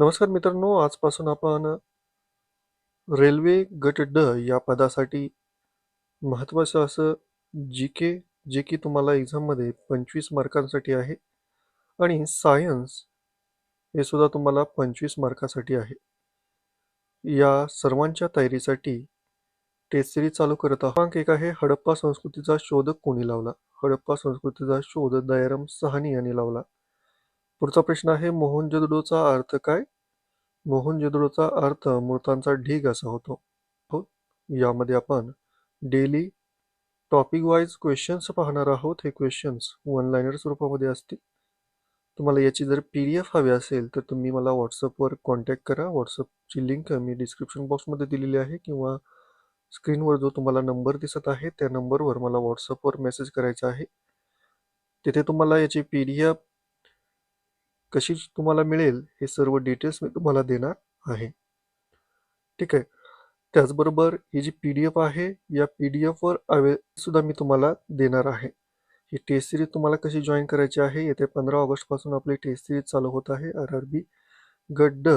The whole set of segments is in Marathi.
नमस्कार मित्रांनो आजपासून आपण रेल्वे गट ड या पदासाठी महत्त्वाचं असं जी के जे की तुम्हाला एक्झाममध्ये पंचवीस मार्कांसाठी आहे आणि सायन्स हे सुद्धा तुम्हाला पंचवीस मार्कासाठी आहे. या सर्वांच्या तयारीसाठी टेस्ट सिरीज चालू करत आहोत. एक आहे हडप्पा संस्कृतीचा शोध कोणी लावला? हडप्पा संस्कृतीचा शोध दयाराम सहानी यांनी लावला. पुढचा प्रश्न आहे मोहनजोदडोचा अर्थ काय? मोहनजोदडोचा अर्थ मृतांचा ढीग असा होतो. हो यामध्ये आपण डेली टॉपिक वाईज क्वेश्चन्स पाहणार आहोत. हे क्वेश्चन्स वन लाईनर स्वरूपामध्ये असतील. तुम्हाला याची जर पी डी एफ हवी असेल तर तुम्ही मला व्हॉट्सअपवर कॉन्टॅक्ट करा. व्हॉट्सअपची लिंक मी डिस्क्रिप्शन बॉक्समध्ये दिलेली आहे किंवा स्क्रीनवर जो तुम्हाला नंबर दिसत आहे त्या नंबरवर मला व्हॉट्सअपवर मेसेज करायचा आहे. तिथे तुम्हाला याची पी डी एफ कशी तुम्हाला मिळेल हे सर्व डिटेल्स मी तुम्हाला देणार आहे. ठीक आहे. त्याचबरोबर ही जी पी डी एफ आहे या पी डी एफवर अवे सुद्धा मी तुम्हाला देणार आहे. ही टेस्ट सिरीज तुम्हाला कशी जॉईन करायची आहे येत्या पंधरा ऑगस्टपासून आपली टेस्ट सिरीज चालू होत आहे. आर आर बी गट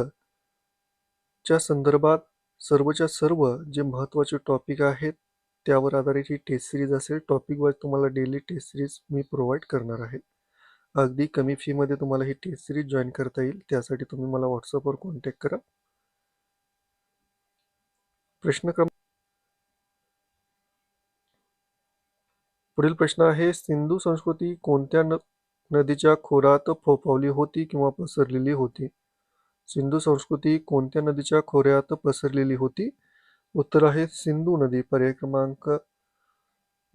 च्या संदर्भात सर्वच्या सर्व जे महत्त्वाचे टॉपिक आहेत त्यावर आधारित ही टेस्ट सिरीज असेल टॉपिक वाईज तुम्हाला डेली टेस्ट सिरीज मी प्रोव्हाइड करणार आहे. अगदी कमी फीमध्ये तुम्हाला ही टेस्ट सिरीज जॉईन करता येईल. त्यासाठी तुम्ही मला व्हॉट्सअपवर कॉन्टॅक्ट करा. प्रश्न क्रमांक पुढील प्रश्न आहे सिंधू संस्कृती कोणत्या न नदीच्या खोऱ्यात फोफावली होती किंवा पसरलेली होती? सिंधू संस्कृती कोणत्या नदीच्या खोऱ्यात पसरलेली होती? उत्तर आहे सिंधू नदी. पर्याय क्रमांक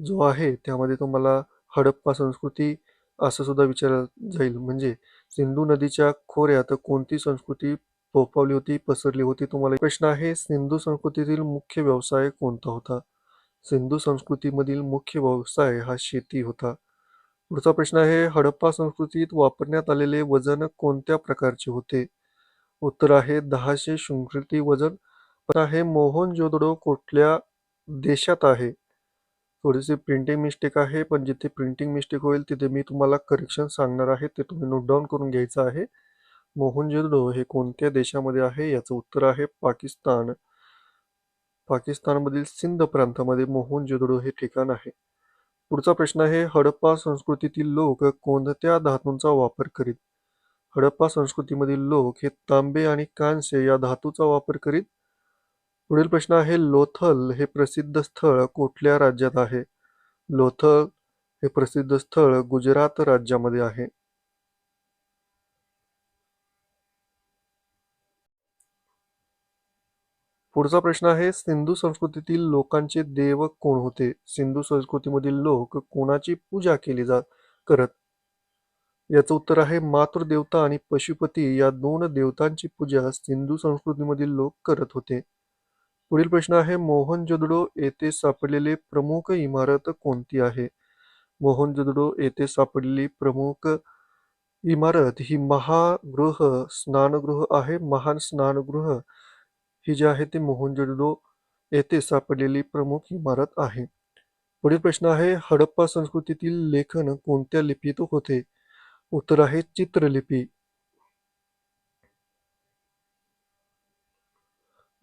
जो आहे त्यामध्ये तुम्हाला हडप्पा संस्कृती असं सुद्धा विचारलं जाईल. म्हणजे सिंधू नदीच्या खोऱ्यात कोणती संस्कृती फोफावली होती पसरली होती? तुम्हाला प्रश्न आहे. सिंधू संस्कृतीतील मुख्य व्यवसाय कोणता होता? सिंधू संस्कृतीमधील मुख्य व्यवसाय हा शेती होता. पुढचा प्रश्न आहे हडप्पा संस्कृतीत वापरण्यात आलेले वजन कोणत्या प्रकारचे होते? उत्तर आहे दहाशे शृंखलिती वजन. पण आहे मोहन जोदडो कुठल्या देशात आहे? थोडीशी प्रिंटिंग मिस्टेक आहे पण जिथे प्रिंटिंग मिस्टेक होईल तिथे मी तुम्हाला करेक्शन सांगणार आहे ते तुम्ही नोट डाऊन करून घ्यायचं आहे. मोहनजोदडो हे कोणत्या देशामध्ये आहे? याचं उत्तर आहे पाकिस्तान. पाकिस्तानमधील सिंध प्रांतामध्ये मोहनजोदडो हे ठिकाण आहे. पुढचा प्रश्न आहे हडप्पा संस्कृतीतील लोक कोणत्या धातूंचा वापर करीत? हडप्पा संस्कृतीमधील लोक हे तांबे आणि कांस्य या धातूचा वापर करीत? पुढील प्रश्न आहे लोथल हे प्रसिद्ध स्थळ कुठल्या राज्यात आहे? लोथल हे प्रसिद्ध स्थळ गुजरात राज्यामध्ये आहे. पुढचा प्रश्न आहे सिंधू संस्कृतीतील लोकांचे देव कोण होते? सिंधू संस्कृतीमधील लोक कोणाची पूजा केली जात करत? याचं उत्तर आहे मातृदेवता आणि पशुपती या दोन देवतांची पूजा सिंधू संस्कृतीमधील लोक करत होते. पुढील प्रश्न आहे मोहनजोदडो येथे सापडलेले प्रमुख इमारत कोणती आहे? मोहनजोदडो येथे सापडलेली प्रमुख इमारत ही महागृह स्नानगृह आहे. महान स्नानगृह ही जी आहे, ती मोहनजोदडो येथे सापडलेली प्रमुख इमारत आहे. पुढील प्रश्न आहे, हडप्पा संस्कृतीतील लेखन कोणत्या लिपीत होते? उत्तर आहे, चित्रलिपी.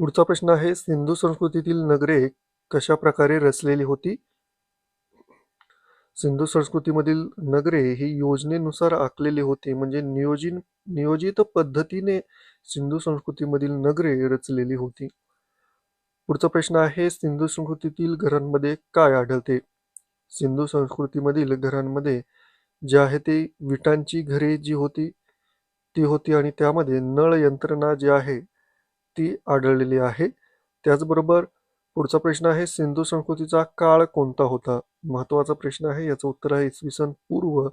पुढचा प्रश्न आहे सिंधू संस्कृतीतील नगरे कशा प्रकारे रचलेली होती? सिंधू संस्कृतीमधील नगरे ही योजनेनुसार आखलेली होती म्हणजे नियोजित नियोजित पद्धतीने सिंधू संस्कृतीमधील नगरे रचलेली होती. पुढचा प्रश्न आहे सिंधू संस्कृतीतील घरांमध्ये काय आढळते? सिंधू संस्कृतीमधील घरांमध्ये जे आहे ते विटांची घरे जी होती ती होती आणि त्यामध्ये नळ यंत्रणा जी आहे ती आढळलेली आहे. त्याचबरोबर पुढचा प्रश्न आहे सिंधू संस्कृतीचा काळ कोणता होता? महत्त्वाचा प्रश्न आहे याचं उत्तर आहे इसवी सन पूर्व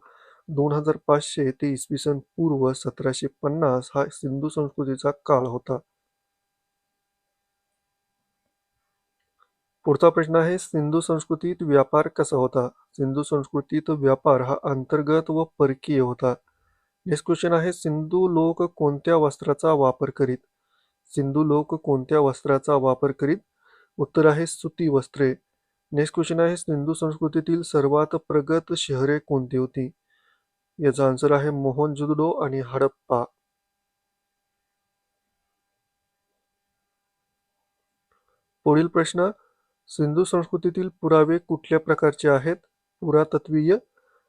दोन हजार पाचशे ते इसवी सन पूर्व सतराशे पन्नास हा सिंधू संस्कृतीचा काळ होता. पुढचा प्रश्न आहे सिंधू संस्कृतीत व्यापार कसा होता? सिंधू संस्कृतीत व्यापार हा अंतर्गत व परकीय होता. नेक्स्ट क्वेश्चन आहे सिंधू लोक कोणत्या वस्त्राचा वापर करीत? सिंधू लोक कोणत्या वस्त्राचा वापर करीत? उत्तर आहे सुती वस्त्रे. नेक्स्ट क्वेश्चन आहे सिंधू संस्कृतीतील सर्वात प्रगत शहरे कोणती होती? याचा आन्सर आहे मोहन जुदडो आणि हडप्पा. पुढील प्रश्न सिंधू संस्कृतीतील पुरावे कुठल्या प्रकारचे आहेत? पुरातत्वीय.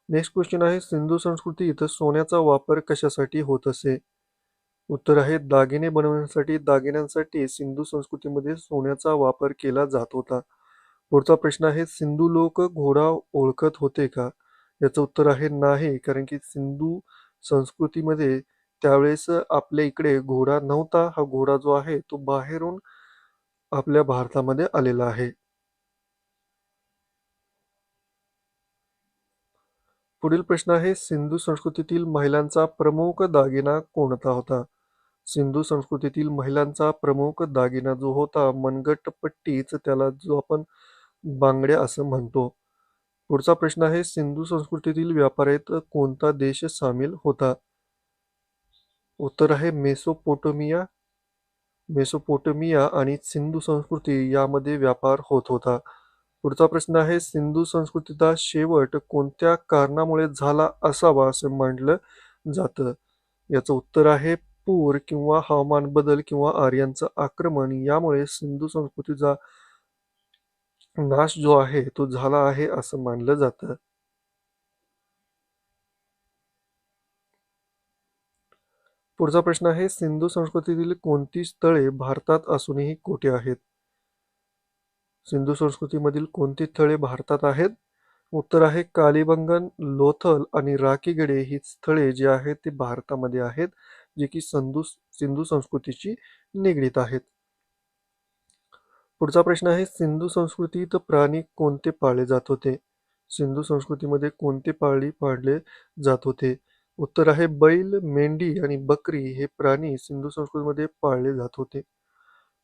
नेक्स्ट क्वेश्चन आहे सिंधू संस्कृती इथं सोन्याचा वापर कशासाठी होत असे? उत्तर आहे दागिने बनवण्यासाठी दागिन्यांसाठी सिंधू संस्कृतीमध्ये सोन्याचा वापर केला जात होता. पुढचा प्रश्न आहे सिंधू लोक घोडा ओळखत होते का? याचं उत्तर आहे नाही कारण की सिंधू संस्कृतीमध्ये त्यावेळेस आपल्या इकडे घोडा नव्हता. हा घोडा जो आहे तो बाहेरून आपल्या भारतामध्ये आलेला आहे. पुढील प्रश्न आहे सिंधू संस्कृतीतील महिलांचा प्रमुख दागिना कोणता होता? सिंधू संस्कृतीतील महिलांचा प्रमुख दागिना जो होता मनगट पट्टीच त्याला जो आपण बांगड्या असं म्हणतो. पुढचा प्रश्न आहे सिंधू संस्कृतीतील व्यापारात कोणता देश सामील होता? उत्तर आहे मेसोपोटोमिया. मेसोपोटोमिया आणि सिंधू संस्कृती यामध्ये व्यापार होत होता. पुढचा प्रश्न आहे सिंधू संस्कृतीचा शेवट कोणत्या कारणामुळे झाला असावा असं मांडलं जातं? याचं उत्तर आहे पूर किंवा हवामान बदल किंवा आर्यांचं आक्रमण यामुळे सिंधू संस्कृतीचा नाश जो आहे तो झाला आहे असं मानलं जातं. पुढचा प्रश्न आहे सिंधू संस्कृतीतील कोणती स्थळे भारतात असूनही कोठे आहेत? सिंधू संस्कृतीमधील कोणती स्थळे भारतात आहेत? उत्तर आहे कालिबंगन लोथल आणि राकीगडे ही स्थळे जी आहेत ती भारतामध्ये आहेत जी की सिंधू सिंधू संस्कृतीची निगडीत आहेत. पुढचा प्रश्न आहे सिंधू संस्कृतीत प्राणी कोणते पाळले जात होते? सिंधू संस्कृतीमध्ये कोणते पाळी पाळले जात होते? उत्तर आहे बैल मेंढी आणि बकरी हे प्राणी सिंधू संस्कृतीमध्ये पाळले जात होते.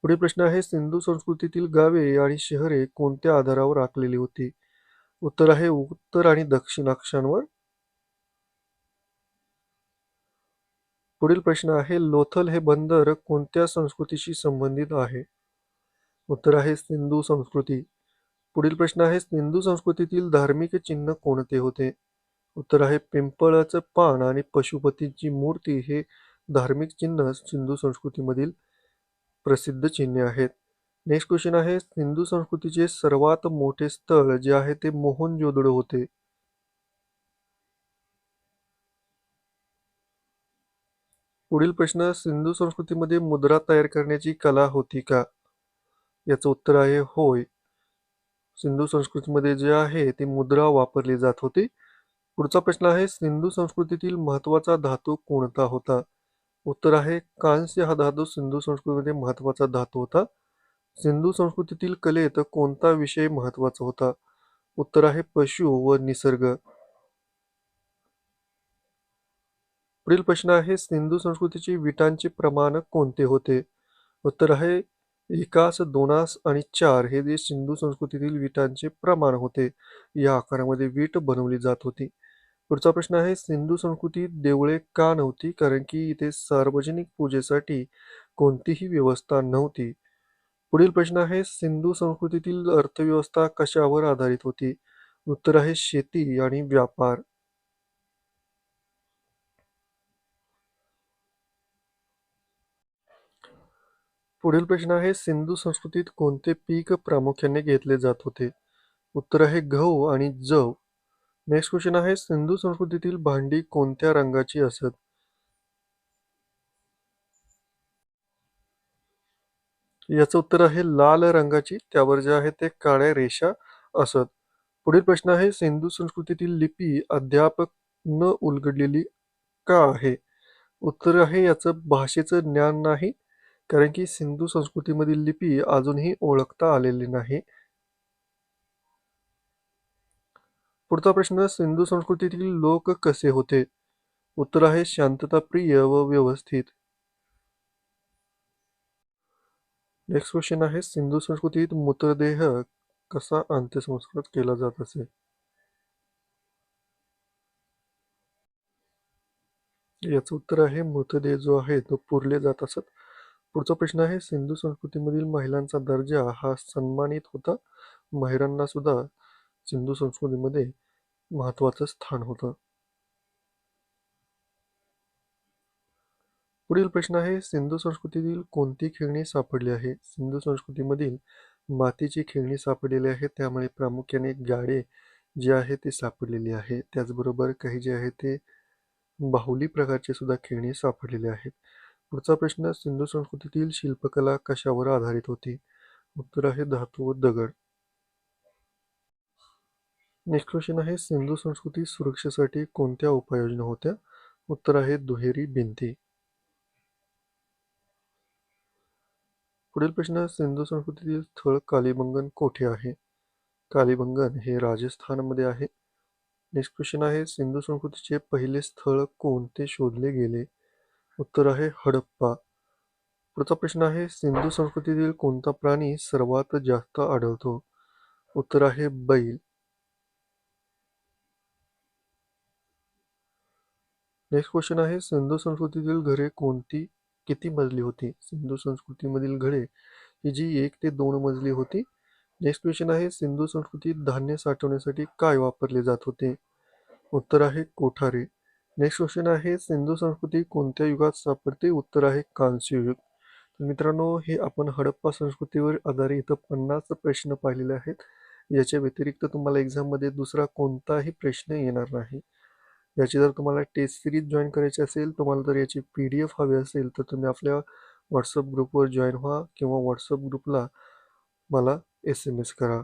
पुढील प्रश्न आहे सिंधू संस्कृतीतील गावे आणि शहरे कोणत्या आधारावर आखलेली होती? उत्तर आहे उत्तर आणि दक्षिण अक्षांवर. पुढील प्रश्न आहे लोथल हे बंदर कोणत्या संस्कृतीशी संबंधित आहे? उत्तर आहे सिंधू संस्कृती. पुढील प्रश्न आहे सिंधू संस्कृतीतील धार्मिक चिन्ह कोणते होते? उत्तर आहे पिंपळाचं पान आणि पशुपतीची मूर्ती हे धार्मिक चिन्ह सिंधू संस्कृतीमधील प्रसिद्ध चिन्हे आहेत. नेक्स्ट क्वेश्चन आहे सिंधू संस्कृतीचे सर्वात मोठे स्थळ जे आहे ते मोहनजोदडो होते. पुढील प्रश्न सिंधू संस्कृतीमध्ये मुद्रा तयार करण्याची कला होती का? याचं उत्तर आहे होय. सिंधू संस्कृतीमध्ये जे आहे ती मुद्रा वापरली जात होती. पुढचा प्रश्न आहे सिंधू संस्कृतीतील महत्त्वाचा धातू कोणता होता? उत्तर आहे कांस्य हा धातू सिंधू संस्कृतीमध्ये महत्त्वाचा धातू होता. सिंधू संस्कृतीतील कलेत कोणता विषय महत्त्वाचा होता? उत्तर आहे पशु व निसर्ग. पुढील प्रश्न आहे सिंधू संस्कृतीची विटांचे प्रमाण कोणते होते? उत्तर आहे एकास दोनास आणि चार हे जे सिंधू संस्कृतीतील विटांचे प्रमाण होते. या आकारामध्ये वीट बनवली जात होती. पुढचा प्रश्न आहे सिंधू संस्कृतीत देवळे का नव्हती? कारण की इथे सार्वजनिक पूजेसाठी कोणतीही व्यवस्था नव्हती. पुढील प्रश्न आहे सिंधू संस्कृतीतील अर्थव्यवस्था कशावर आधारित होती? उत्तर आहे शेती आणि व्यापार. पुढील प्रश्न आहे सिंधू संस्कृतीत कोणते पीक प्रामुख्याने घेतले जात होते? उत्तर आहे गहू आणि जव. नेक्स्ट क्वेश्चन आहे सिंधू संस्कृतीतील भांडी कोणत्या रंगाची असत? याचं उत्तर आहे लाल रंगाची. त्यावर जे आहे ते काळ्या रेषा असत. पुढील प्रश्न आहे सिंधू संस्कृतीतील लिपी अद्याप न उलगडलेली का आहे? उत्तर आहे याचं भाषेचं ज्ञान नाही कारण की सिंधू संस्कृतीमधील लिपी अजूनही ओळखता आलेली नाही. पुढचा प्रश्न सिंधू संस्कृतीतील लोक कसे होते? उत्तर आहे शांतताप्रिय व व्यवस्थित. नेक्स्ट क्वेश्चन आहे सिंधू संस्कृतीत मूत्रदेह कसा अंत्यसंस्कार केला जात असे? याचं उत्तर आहे मृतदेह जो आहे तो पुरले जात असत. पुढचा प्रश्न आहे सिंधू संस्कृतीमधील महिलांचा दर्जा हा सन्मानित होता. महिलांना सुद्धा सिंधू संस्कृतीमध्ये महत्वाचं स्थान होतं. पुढील प्रश्न आहे सिंधू संस्कृतीतील कोणती खेळणी सापडली आहे? सिंधू संस्कृतीमधील मातीची खेळणी सापडलेली आहे त्यामुळे प्रामुख्याने गाडे जे आहे ते सापडलेली आहे. त्याचबरोबर काही जे आहे ते बाहुली प्रकारचे सुद्धा खेळणी सापडलेले आहेत. पुढचा प्रश्न सिंधू संस्कृतीतील शिल्पकला कशावर आधारित होती? उत्तर आहे धातू व दगड. नेक्स्ट क्वेश्चन आहे सिंधू संस्कृती सुरक्षेसाठी कोणत्या उपाययोजना होत्या? उत्तर आहे दुहेरी भिंती. पुढील प्रश्न सिंधू संस्कृतीतील स्थळ कालीबंगन कोठे आहे? कालीबंगन हे राजस्थानमध्ये आहे. नेक्स्ट क्वेश्चन आहे सिंधू संस्कृतीचे पहिले स्थळ कोणते शोधले गेले? उत्तर आहे हडप्पा. पुढचा प्रश्न आहे सिंधू संस्कृतीतील कोणता प्राणी सर्वात जास्त आढळतो? उत्तर आहे बैल. नेक्स्ट क्वेश्चन आहे सिंधू संस्कृतीतील घरे कोणती? किती मजली होती? सिंधू संस्कृतीमधील घरे ही जी एक ते दोन मजली होती. नेक्स्ट क्वेश्चन आहे सिंधू संस्कृतीत धान्य साठवण्यासाठी काय वापरले जात होते? उत्तर आहे कोठारे. नेक्स्ट क्वेश्चन आहे सिंधू संस्कृती कोणत्या युगात सापडते? उत्तर आहे कांस्य युग. तर मित्रांनो हे आपण हडप्पा संस्कृतीवर आधारित इथं पन्नास प्रश्न पाहिलेले आहेत. याच्या व्यतिरिक्त तुम्हाला एक्झाममध्ये दुसरा कोणताही प्रश्न येणार नाही. याची जर तुम्हाला टेस्ट सिरीज जॉईन करायची असेल तुम्हाला जर याची पी डी एफ हवी असेल तर तुम्ही आपल्या व्हॉट्सअप ग्रुपवर जॉईन व्हा किंवा व्हॉट्सअप ग्रुपला मला एस एम एस करा.